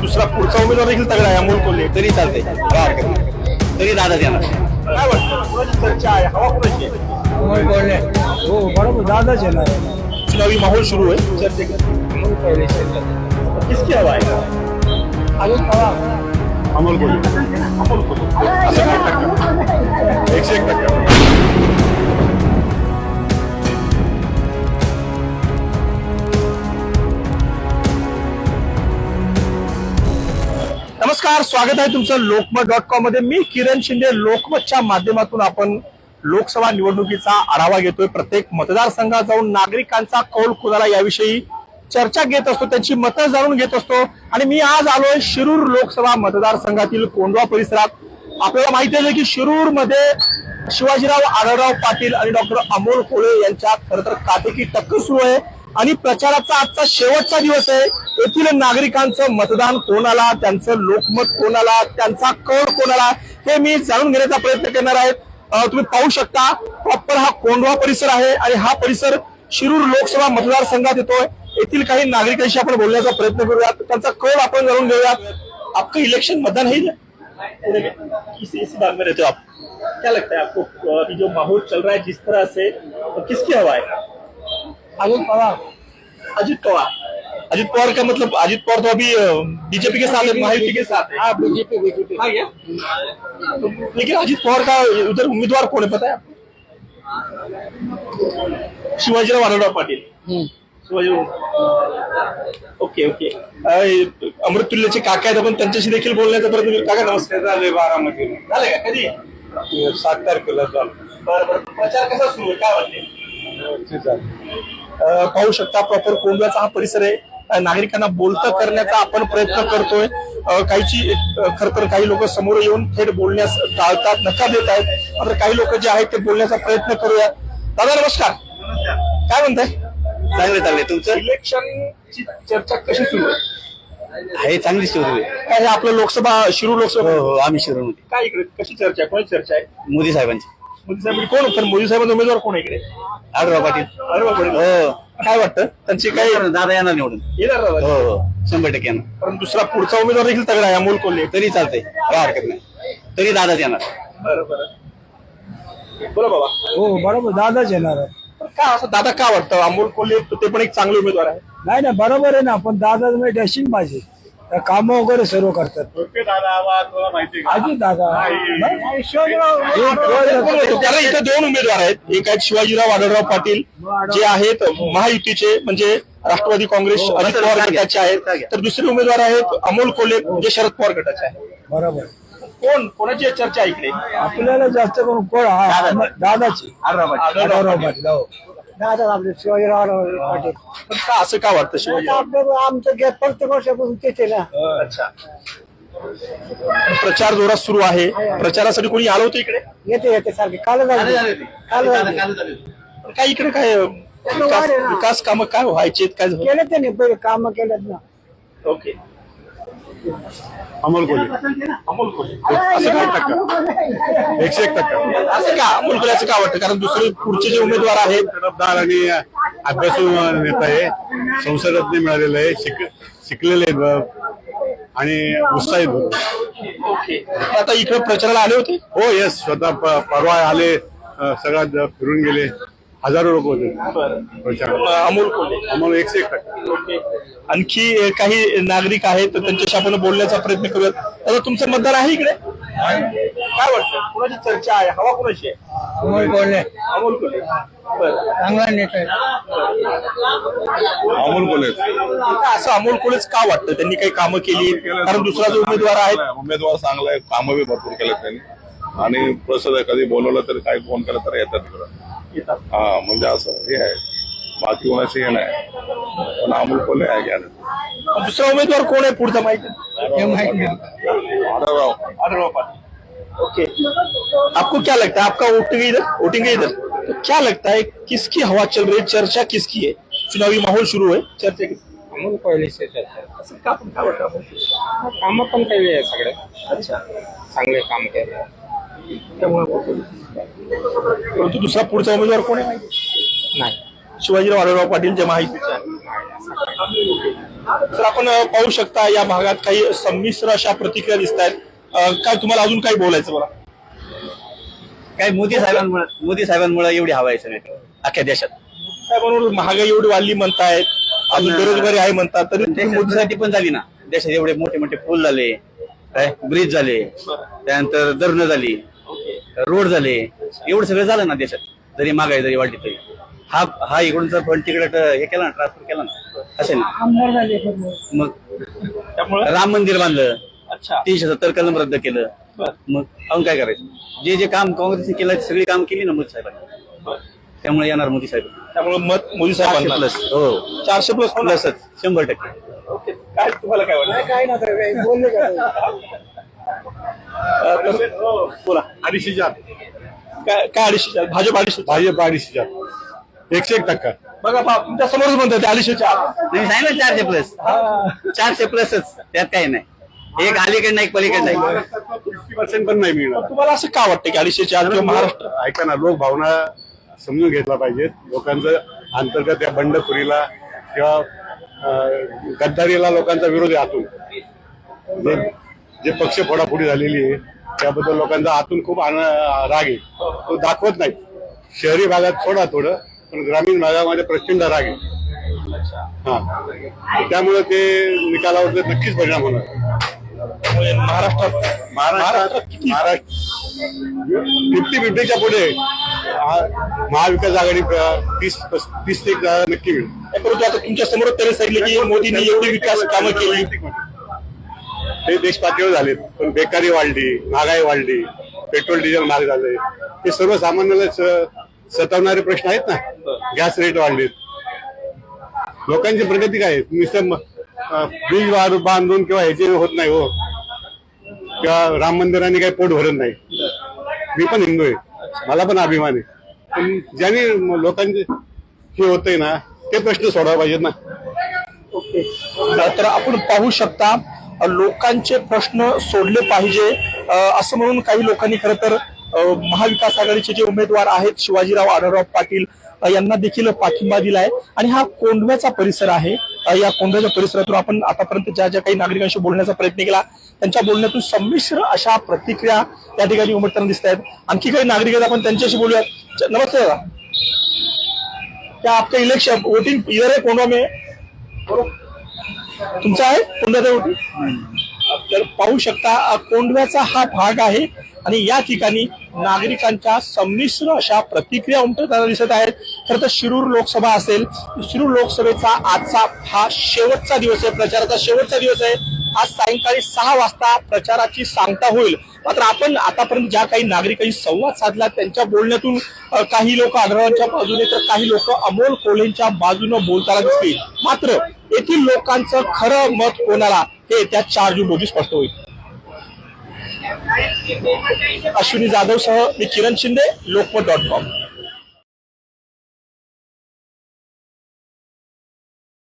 दुसरा पुढचा उमेदवार देखील तगडा आहे अमोल कोल्हे. तरी चालते काय हरकत नाही तरी दादा देणार काय वाटतं? कोणाची चर्चा आहे हवा कोणाची आहे? हो बरोबर दादाच येणार चुनावी माहोल सुरू आहे. चर्चे किसकी हवा आहे? अमोल कोल्हे अमोल कोल्हे. असं काय? टक्का एकशे एक टक्का. नमस्कार स्वागत आहे तुमचं लोकमत डॉट कॉममध्ये. मी किरण शिंदे लोकमतच्या माध्यमातून आपण लोकसभा निवडणुकीचा आढावा घेतोय. प्रत्येक मतदारसंघात जाऊन नागरिकांचा कौल कुणाला याविषयी चर्चा घेत असतो त्यांची मतं जाणून घेत असतो. आणि मी आज आलोय शिरूर लोकसभा मतदारसंघातील कोंडवा परिसरात. आपल्याला माहिती आहे की शिरूरमध्ये शिवाजीराव आढळराव पाटील आणि डॉक्टर अमोल कोळे यांच्या खरं तर काटेकी टक्कर सुरू आहे. आणि प्रचाराचा आजचा शेवटचा दिवस आहे. येथील नागरिकांचं मतदान कोणाला त्यांचं लोकमत कोणाला त्यांचा कौल कोणाला हे मी जाणून घेण्याचा प्रयत्न करणार आहे. तुम्ही पाहू शकता प्रॉपर हा कोंढवा परिसर आहे आणि हा परिसर शिरूर लोकसभा मतदारसंघात येतोय. येथील काही नागरिकांशी आपण बोलण्याचा प्रयत्न करूयात. त्यांचा कौल आपण जाणून घेऊयात. आपलं इलेक्शन मतदान है भाग में रहते हो आप. क्या लगता है आपको जो माहौल चल रहा है जिस तरह से किसकी हवा है? अजून पवार. अजित पवार. अजित पवार का मतलब अजित पवार तो अभी बीजेपी के साथ है महायुति के साथ है? हाँ बीजेपी बीजेपी हाँ लेकिन अजित पवार का उधर उम्मीदवार कौन है पता है? आपको शिवाजीराव आढळराव पाटील. Okay okay. अमृतुल्यचे काका आहेत आपण त्यांच्याशी देखील बोलण्याचा प्रयत्न करू. काका नमस्कार. झाले बारामती. झाले का? कधी? सात तारखेला चालू. बरं बरं. प्रचार कसा सुरू आहे? काय वाटते पाहू शकता प्रॉपर कोंडव्याचा हा परिसर आहे. नागरिकांना बोलतं करण्याचा आपण प्रयत्न करतोय. काहीची खरं तर काही लोक समोर येऊन थेट बोलण्यास टाळतात नकार देत आहेत. मात्र काही लोक जे आहेत ते बोलण्याचा प्रयत्न करूया. दादा नमस्कार. काय म्हणताय? चांगले चालले तुमचं? इलेक्शनची चर्चा कशी सुरू आहे? आहे चांगली सुरू आहे. काय हे आपलं लोकसभा शिरूर लोकसभा? हो हो आम्ही शिरूरमध्ये. काय इकडे कशी चर्चा आहे? कोणाची चर्चा आहे? मोदी साहेबांची. मोदी साहेब कोण? पण मोदी साहेबांचा उमेदवार कोण आहे इकडे? आढळराव पाटील. अरे बापरे. हो. काय वाटतं? त्यांची काय दादा येणार निवडून. येणार हो हो. शंभर टक्के येणार. पण दुसरा पुढचा उमेदवार देखील तगडा आहे अमोल कोल्हे. तरी चालते काय हरकत नाही. तरी दादा येणार. बरं बरं. बोला बाबा. हो बरोबर. दादाच येणार पण का असं दादा का वाटतं? अमोल कोल्हे ते पण एक चांगले उमेदवार आहे नाही ना बरोबर आहे ना पण दादा मी डॅशिंग पाहिजे. काम वगैरे सर्व करतात. आजी दादा. हे- त्याला इथे दोन उमेदवार आहेत. एक आहेत शिवाजीराव आढळराव पाटील जे आहेत महायुतीचे म्हणजे राष्ट्रवादी काँग्रेस हो, अजित पवार गटाचे आहेत. तर दुसरे उमेदवार आहेत अमोल कोल्हे जे शरद पवार गटाचे आहेत. बरोबर. कोण? कोणाची चर्चा इकडे? आपल्याला जास्त करून कोण? हा, दादाची. आढळराव पाटील. दादा आपले शिवाजीराव पाटील. पण का असं का वाटतं शिवाजी आपलं आमचं गेट प्रत्येक वर्षापासून तेच आहे ना. अच्छा. प्रचार जोरात सुरू आहे. प्रचारासाठी कोणी आलं होतं इकडे? येते येते सारखे. काल काल पण काय इकडे काय विकास विकास कामं काय व्हायचे काय झालं? केले त्यांनी पहिले काम केलेत ना. ओके. अमोल कोल्हे. अमोल कोल्हे असं काय टक्का? एकशे एक टक्का. असं का? अमोल कोल्हे असं का वाटतं? कारण दुसरे पुढचे जे उमेदवार आहेत जबाबदार आणि अभ्यासू नेता आहे संसदरत्न मिळालेलं आहे शिक शिकलेले आणि उत्साहित होते. ओके. आता इकडे प्रचाराला आले होते? हो येस स्वतः परवा आले सगळ्यात फिरून गेले. हजारो लोक होते प्रचार अमोल कोल्हे. आम्हाला एकशे एक टक्का. ओके. आणखी काही नागरिक आहेत तर त्यांच्याशी आपण बोलण्याचा प्रयत्न करूयात. आता तुमचं मतदान आहे इकडे? काय वाटतं कोणाची चर्चा आहे? हवा कोणाची आहे? अमोल कोल्हे. अमोल कोल्हे. बरं. चांगला नेता अमोल कोल्हे. का असं अमोल कोल्हेच का वाटतं? त्यांनी काही कामं केली कारण दुसरा जो उमेदवार आहे. उमेदवार चांगला आहे कामं बी भरपूर केलेत त्यांनी. आणि प्रसाद कधी बोलवलं तरी काही फोन केलं तर येतात. हा म्हणजे असं हे आहे. बाकी कोणाचं हे नाही. पण अमोल कोल्हे आहे ज्ञान दुसरा उमेदवार कोण आहे पुढचा माहिती हे माहीत आढळराव. पाटील. ओके. आपको क्या लगता है? आपका वोटिंग इधर? वोटिंग इधर? तो क्या लगता है किसकी हवा चल रही है? चर्चा किसकी है? चुनावी माहौल शुरू है चर्चा किसकी? अमोल कोयलेचे असं का पण काय वाटतं? काम पण केले आहे सगळे। अच्छा। चांगले काम केले त्यामुळे आपण- परंतु दुसरा पुढचा उमेदवार कोण आहे? माहिती नाही. शिवाजीराव आढळराव पाटील जे माहितीचे आहे तर आपण पाहू शकता या भागात काही संमिश्र अशा प्रतिक्रिया दिसत आहेत. काय तुम्हाला अजून काही बोलायचं मला? काय मोदी साहेबांमुळे मोदी साहेबांमुळे एवढी हवा आहे सगळी अख्ख्या देशात. साहेबांवर महागाई एवढी वाढली म्हणतायत अजून बेरोजगारी आहे म्हणतात तरी मोदीसाठी पण झाली ना. देशात एवढे मोठे मोठे पूल झाले काय ब्रिज झाले त्यानंतर धरणं झाली रोड झाले एवढं सगळं झालं ना देशात जरी महागाई जरी वाढली तरी. हा हा इकडूनचा फंड तिकडे हे केला ना ट्रान्सफर केला ना. असेल ना. आमदार झाले मग त्यामुळे? राम मंदिर बांधलं. अच्छा. तीनशे सत्तर कलम रद्द केलं. मग अजून काय करायचं? जे जे काम काँग्रेसने केलं ते सगळी काम केली ना मोदी साहेबांनी. त्यामुळे येणार मोदी साहेब. त्यामुळे मत मोदी साहेबांना. प्लस हो. चारशे प्लस प्लसच शंभर टक्के. ओके. काय तुम्हाला काय वाटतं? काय ना काय बोलले का? अ, तर- बोला. अडीचशे चार. काय काय अडीचशे चार? भाजप अडीचशे चार. भाजप अडीचशे चार. एकशे एक टक्का. बघा बा तुमच्या समोरच म्हणतात ते अडीचशे सांगितलं चारशे प्लस चारशे प्लसच त्यात काही नाही. एक अलीकडे नाही एक पलीकडे नाही फिफ्टी पर्सेंट पण नाही मिळणार. तुम्हाला असं का वाटतं की अडीचशे चार किंवा महाराष्ट्र? ऐका ना लोक भावना समजून घेतला पाहिजेत. लोकांचं अंतर्गत या बंडखोरीला किंवा अं, गद्दारीला लोकांचा विरोध आहे आतून. जे जे पक्ष फोडाफोडी झालेली आहे त्याबद्दल लोकांचा आतून खूप आन- राग आहे. तो दाखवत नाही. शहरी भागात सोडा थोडं. पण ग्रामीण भागामध्ये प्रचंड राग आहे. हा. त्यामुळे ते निकालावर नक्कीच परिणाम होणार. महाराष्ट्रात महाराष्ट्रात महाराष्ट्र फिफ्टी फिफ्टीच्या पुढे महाविकास आघाडी तीस तीस ते एक जागा नक्की मिळेल. परंतु आता तुमच्यासमोर त्याने सांगितलं की मोदींनी एवढी विकास कामं केली. ते देश पातळीवर झालेत पण बेकारी वाढली महागाई वाढली पेट्रोल डिझेल महाग झाले. हे सर्वसामान्याला स- सतावणारे प्रश्न आहेत ना? गॅस रेट वाढलेत. लोकांची प्रगती काय नुसतं अ, ब्रिज वाढ बांधून किंवा ह्याचे होत नाही हो किंवा राम मंदिराने काही पोट भरत नाही. मी पण हिंदू आहे. मला पण अभिमान आहे. पण ज्याने लोकांचे हे होतंय ना ते प्रश्न सोडायला पाहिजेत ना. तर आपण पाहू शकता लोकांचे प्रश्न सोडले पाहिजे अ, असं म्हणून काही लोकांनी खरं तर महाविकास आघाडीचे जे उमेदवार आहेत शिवाजीराव आढळराव पाटील यांना देखील पाठिंबा दिलाय. आणि हा कोंढव्याचा परिसर आहे. या कोंढव्याच्या परिसरातून आपण आतापर्यंत ज्या ज्या काही नागरिकांशी बोलण्याचा प्रयत्न केला त्यांच्या बोलण्यातून संमिश्र अशा प्रतिक्रिया या ठिकाणी उमटताना दिसत आहेत आणखी काही नागरिक आहेत आपण त्यांच्याशी बोलूयात. नमस्ते दादा. क्या आपका इलेक्शन वोटिंग इधर आहे कोंढवा में. तुमचा आहे कोंढव्याचा वोटिंग तर पाहू शकता कोंडव्याचा हा भाग आहे आणि या ठिकाणी नागरिकांच्या संमिश्र अशा प्रतिक्रिया उमटताना दिसत आहेत. खरं तर शिरूर लोकसभा असेल शिरूर लोकसभेचा आजचा हा शेवटचा दिवस आहे प्रचाराचा शेवटचा दिवस आहे. आज सायंकाळी सहा वाजता प्रचाराची सांगता होईल. मात्र आपण आतापर्यंत ज्या काही नागरिकांनी संवाद साधला त्यांच्या बोलण्यातून काही लोक आग्रहांच्या बाजूने तर काही लोक अमोल कोल्हेंच्या बाजूने बोलताना दिसतील. मात्र येथील लोकांचं खरं मत कोणाला? हे त्या चार जून रोजी स्पष्ट होईल. अश्विनी जाधव सह मी किरण शिंदे लोकमत डॉट कॉम.